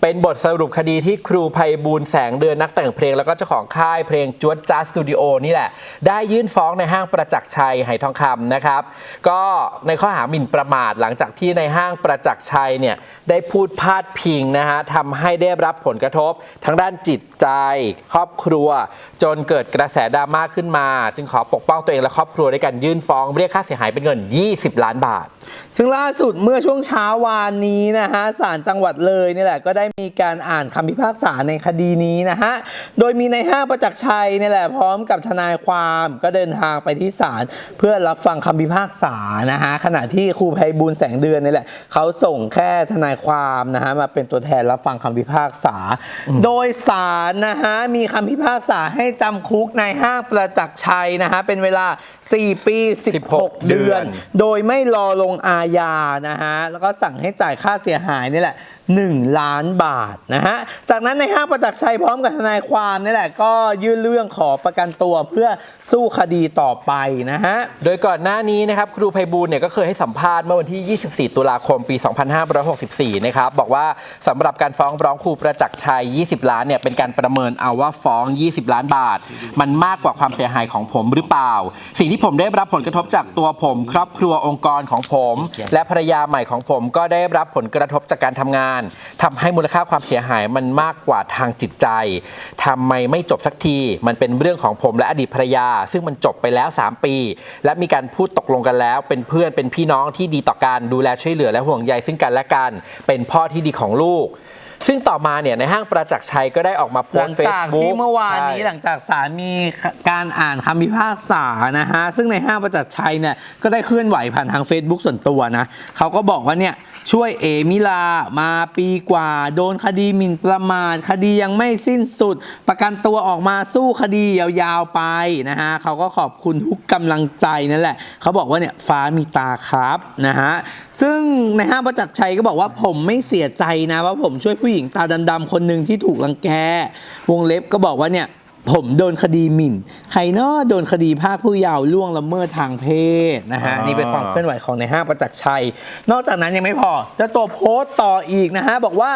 เป็นบทสรุปคดีที่ครูไพบูลแสงเดือนนักแต่งเพลง แล้วก็เจ้าของค่ายเพลงจวดจ้าสตูดิโอนี่แหละ ได้ยื่นฟ้องในห้างประจักษ์ชัยไหทองคำนะครับ ก็ในข้อหาหมิ่นประมาทหลังจากที่ในห้างประจักษ์ชัยเนี่ยได้พูดพาดพิงนะฮะทำให้ได้รับผลกระทบทั้งด้านจิตใจ ครอบครัว จนเกิดกระแสดราม่าขึ้นมา จึงขอปกป้องตัวเองและครอบครัวด้วยการยื่นฟ้องเรียกค่าเสียหายเป็นเงิน 20 ล้านบาท ซึ่งล่าสุดเมื่อช่วงเช้าวานนี้นะฮะศาลจังหวัดเลยนี่แหละก็ได้มีการอ่านคำพิพากษาในคดีนี้นะฮะ โดยมีในายห้างประจักษ์ชัยนี่แหละพร้อมกับทนายความก็เดินทางไปที่ศาลเพื่อรับฟังคำพิพากษานะฮะขณะที่ครูไพบูลย์แสงเดือนนี่แหละเขาส่งแค่ทนายความนะฮะมาเป็นตัวแทนรับฟังคำพิพากษา โดยศาลนะฮะมีคำพิพากษาให้จำคุกในายห้างประจักษ์ชัยนะฮะเป็นเวลา 4 ปี 16 เดือน โดยไม่รอลงอาญานะฮะแล้วก็สั่งให้จ่ายค่าเสียหายนี่แหละ1ล้านานบาทนะฮะ จากนั้นในห้างประจักษ์ชัยพร้อมกับทนายความนี่แหละก็ยื่นเรื่องขอประกันตัวเพื่อสู้คดีต่อไปนะฮะ โดยก่อนหน้านี้นะครับครูไพบูลเนี่ยก็เคยให้สัมภาษณ์เมื่อวันที่ 24 ตุลาคมปี 2564 นะครับบอกว่าสำหรับการฟ้องร้องครูประจักษ์ชัย 20 ล้านเนี่ยเป็นการประเมินเอาว่าฟ้อง 20 ล้านบาท มันมากกว่าความเสียหายของผมหรือเปล่า สิ่งที่ผมได้รับผลกระทบจากตัวผม ครอบครัวองค์กรของผม และภรรยาใหม่ของผมก็ได้รับผลกระทบจากการทำงานทำำให้มูลค่าความเสียหายมันมากกว่าทางจิตใจทำไมไม่จบสักที มันเป็นเรื่องของผมและอดีตภรรยา ซึ่งมันจบไปแล้ว 3 ปี และมีการพูดตกลงกันแล้ว เป็นเพื่อนเป็นพี่น้องที่ดีต่อกันดูแลช่วยเหลือและห่วงใยซึ่งกันและกัน เป็นพ่อที่ดีของลูก ซึ่งต่อมาเนี่ยในห้างประจักษ์ชัยก็ได้ออกมาโพหสลังต์เฟซจากบุ๊กที่เมื่อวานนี้หลังจากศาลมีการอ่านคำพิพากษานะฮะ ซึ่งในห้างประจักษ์ชัยเนี่ยก็ได้เคลื่อนไหวผ่านทาง Facebook ส่วนตัวนะเขาก็บอกว่าเนี่ยช่วยเอมิลามาปีกว่า โดนคดีหมิ่นประมาทคดียังไม่สิ้นสุด ประกันตัวออกมาสู้คดียาวๆไปนะฮะเขาก็ขอบคุณทุกกำลังใจนั่นแหละเขาบอกว่าเนี่ยฟ้ามีตาครับนะฮะซึ่งในห้างประจักษ์ชัยก็บอกว่าผมไม่เสียใจนะว่าผมช่วยผู้หญิงตาดำๆคนหนึ่งที่ถูกรังแก วงเล็บก็บอกว่าเนี่ยผมโดนคดีหมิ่น ใครเนาะโดนคดีภาคผู้เยาว์ล่วงละเมิดทางเพศนะฮะอ่านี่นี่เป็นความเคลื่อนไหวของในห้างประจักษ์ชัย นอกจากนั้นยังไม่พอเจ้าตัวโพสต์ต่ออีกนะฮะ บอกว่า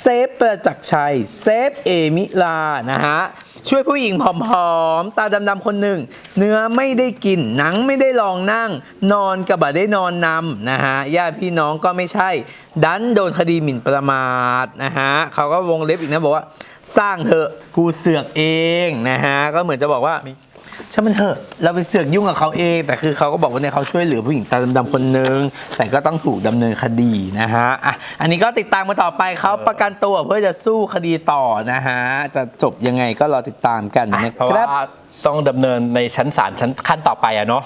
เซฟประจักษ์ชัย เซฟเอมิลานะฮะ ช่วยผู้หญิงผอมๆ ตาดำๆ คนหนึ่ง เนื้อไม่ได้กิน หนังไม่ได้ลองนั่ง นอนกระบะได้นอนนำนะฮะญาติพี่น้องก็ไม่ใช่ ดันโดนคดีหมิ่นประมาทนะฮะเขาก็วงเล็บอีกนะบอกว่า สร้างเถอะกูเสือกเองนะฮะก็เหมือนจะบอกว่า ช่างมันเถอะเราไปเสือกยุ่งกับเขาเอง แต่คือเขาก็บอกว่าเนี่ยเขาช่วยเหลือผู้หญิงตาดำๆคนนึง แต่ก็ต้องถูกดำเนินคดีนะฮะอะอันนี้ก็ติดตามมาต่อไปเขาประกันตัวเพื่อจะสู้คดีต่อนะฮะจะจบยังไงก็รอติดตามกันนะเพราะครัว่าบ ต้องดำเนินในชั้นศาลชั้นขั้นต่อไปอะเนาะ